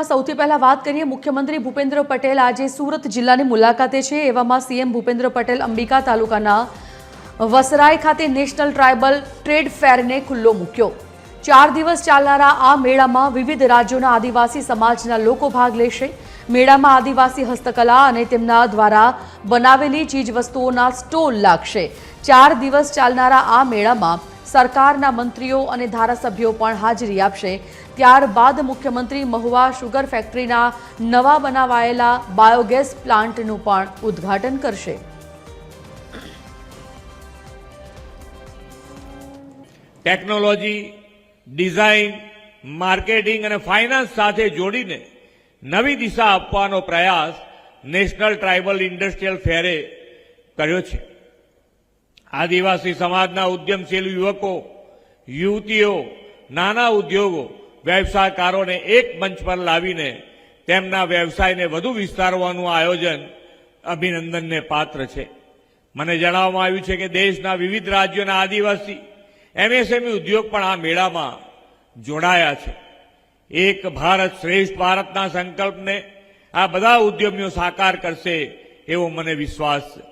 સૌથી પહેલા વાત કરીએ મુખ્યમંત્રી ભૂપેન્દ્ર પટેલ. આજે સુરત જિલ્લાની મુલાકાતે છે. એવામાં સીએમ ભૂપેન્દ્ર પટેલ અંબિકા તાલુકાના વસરાય ખાતે નેશનલ ટ્રાયબલ ટ્રેડ ફેરને ખુલ્લો મૂક્યો. ચાર દિવસ ચાલનારા આ મેળામાં વિવિધ રાજ્યોના આદિવાસી સમાજના લોકો ભાગ લેશે. મેળામાં આદિવાસી હસ્તકલા અને તેમના દ્વારા બનાવેલી ચીજવસ્તુઓના સ્ટોલ લાગશે. ચાર દિવસ ચાલનારા આ મેળામાં સરકારના મંત્રીઓ અને ધારાસભ્યો પણ હાજરી આપશે. ત્યારબાદ મુખ્યમંત્રી મહુવા શુગર ફેક્ટરીના નવા બનાવાયેલા બાયોગેસ પ્લાન્ટનું પણ ઉદ્ઘાટન કરશે. ટેકનોલોજી, ડિઝાઇન, માર્કેટિંગ અને ફાઇનાન્સ સાથે જોડીને નવી દિશા આપવાનો પ્રયાસ નેશનલ ટ્રાઇબલ ઇન્ડસ્ટ્રીયલ ફેરે કર્યો છે. આદિવાસી સમાજના ઉદ્યમશીલ યુવકો, યુવતીઓ, નાના ઉદ્યોગો, વ્યવસાયકારોને એક મંચ પર લાવીને તેમના વ્યવસાયને વધુ વિસ્તારવાનું આયોજન અભિનંદનને પાત્ર છે. મને જણાવવામાં આવ્યું છે કે દેશના વિવિધ રાજ્યોના આદિવાસી એમએસએમઈ ઉદ્યોગ પણ આ મેળામાં જોડાયા છે. એક ભારત શ્રેષ્ઠ ભારતના સંકલ્પને આ બધા ઉદ્યમીઓ સાકાર કરશે એવો મને વિશ્વાસ છે